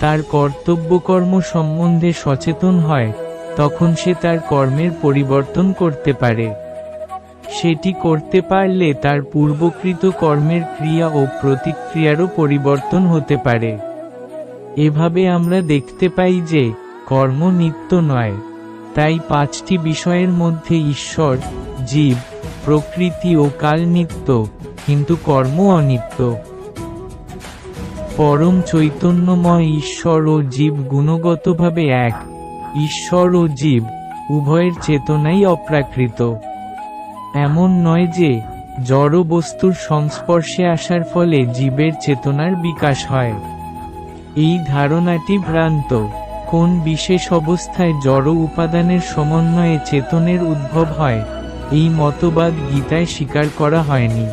তার কর্তব্যকর্ম সম্বন্ধে সচেতন হয়, তখন সে তার কর্মের পরিবর্তন করতে পারে। সেটি করতে পারলে তার পূর্বকৃত কর্মের ক্রিয়া ও প্রতিক্রিয়ারও পরিবর্তন হতে পারে। এভাবে আমরা দেখতে পাই যে, কর্ম নিত্য নয়। তাই পাঁচটি বিষয়ের মধ্যে ঈশ্বর, জীব, প্রকৃতি ও কাল নিত্য, কিন্তু কর্ম অনিত্য। পরম চৈতন্যময় ঈশ্বর ও জীব গুণগতভাবে এক। ঈশ্বর ও জীব উভয়ের চেতনাই অপ্রাকৃত। এমন নয় যে, জড় বস্তুর সংস্পর্শে আসার ফলে জীবের চেতনার বিকাশ হয়। এই ধারণাটি ভ্রান্ত। কোন বিশেষ অবস্থায় জড় উপাদানের সমন্বয়ে চেতনের উদ্ভব হয়, এই মতবাদ গীতায় স্বীকার করা হয়নি।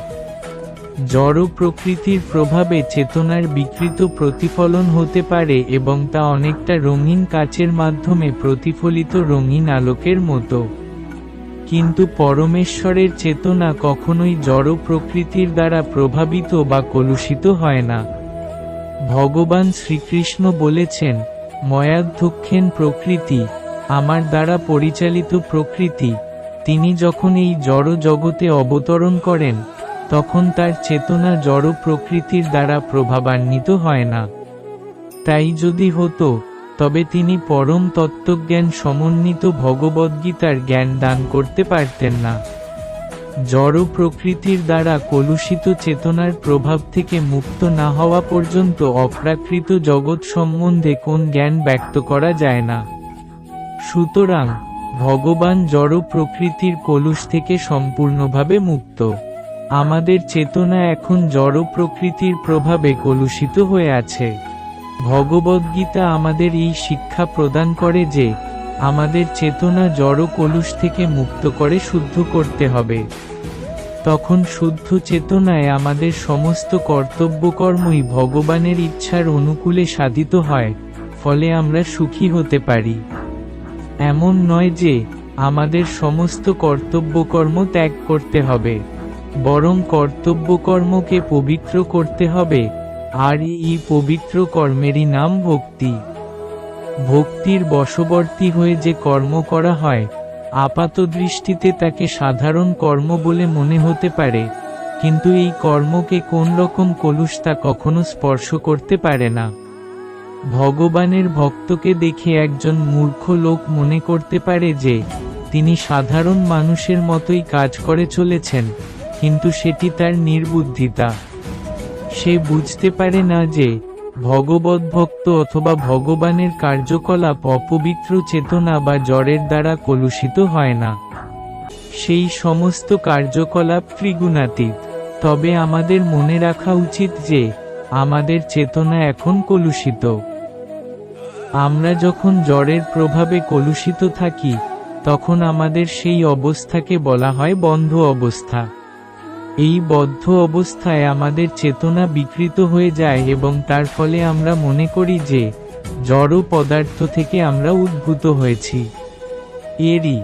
জড় প্রকৃতির প্রভাবে চেতনার বিকৃত প্রতিফলন হতে পারে এবং তা অনেকটা রঙিন কাচের মাধ্যমে প্রতিফলিত রঙিন আলোকের মতো। কিন্তু পরমেশ্বরের চেতনা কখনোই জড় প্রকৃতির দ্বারা প্রভাবিত বা কলুষিত হয় না। ভগবান শ্রীকৃষ্ণ বলেছেন, ময়াধ্যক্ষেন প্রকৃতি, আমার দ্বারা পরিচালিত প্রকৃতি। তিনি যখন এই জড় জগতে অবতরণ করেন তখন তার চেতনা জড় প্রকৃতির দ্বারা প্রভাবান্বিত হয় না। তাই যদি হতো, তবে তিনি পরম তত্ত্বজ্ঞান সমন্বিত ভগবদ্গীতার জ্ঞান দান করতে পারতেন না। জড় প্রকৃতির দ্বারা কলুষিত চেতনার প্রভাব থেকে মুক্ত না হওয়া পর্যন্ত অপ্রাকৃত জগৎ সম্বন্ধে কোন জ্ঞান ব্যক্ত করা যায় না। সুতরাং, ভগবান জড় প্রকৃতির কলুষ থেকে সম্পূর্ণভাবে মুক্ত। আমাদের চেতনা এখন জড় প্রকৃতির প্রভাবে কলুষিত হয়ে আছে। ভগবদ্গীতা আমাদের এই শিক্ষা প্রদান করে যে, আমাদের চেতনা জড় কলুষ থেকে মুক্ত করে শুদ্ধ করতে হবে। তখন শুদ্ধ চেতনায় আমাদের সমস্ত কর্তব্যকর্মই ভগবানের ইচ্ছার অনুকূলে সাধিত হয়, ফলে আমরা সুখী হতে পারি। এমন নয় যে, আমাদের সমস্ত কর্তব্যকর্ম ত্যাগ করতে হবে। বরং কর্তব্যকর্মকে পবিত্র করতে হবে, আর এই পবিত্র কর্মেরই নাম ভক্তি। ভক্তির বশবর্তী হয়ে যে কর্ম করা হয় আপাত দৃষ্টিতে তাকে সাধারণ কর্ম বলে মনে হতে পারে, কিন্তু এই কর্মকে কোন রকম কলুষ তা কখনো স্পর্শ করতে পারে না। ভগবানের ভক্তকে দেখে একজন মূর্খ লোক মনে করতে পারে যে, তিনি সাধারণ মানুষের মতোই কাজ করে চলেছেন। কিন্তু সেটি তার নির্বুদ্ধিতা। সে বুঝতে পারে না যে ভগবদ্ভক্ত অথবা ভগবানের কার্যকলাপ অপবিত্র চেতনা বা জ্বরের দ্বারা কলুষিত হয় না। সেই সমস্ত কার্যকলাপ ত্রিগুণাতীত। তবে আমাদের মনে রাখা উচিত যে, আমাদের চেতনা এখন কলুষিত। আমরা যখন জ্বরের প্রভাবে কলুষিত থাকি, তখন আমাদের সেই অবস্থাকে বলা হয় বন্ধ অবস্থা। এই বদ্ধ অবস্থায় আমাদের চেতনা বিকৃত হয়ে যায় এবং তার ফলে আমরা মনে করি যে জড় পদার্থ থেকে আমরা উদ্ভূত হয়েছি। এরই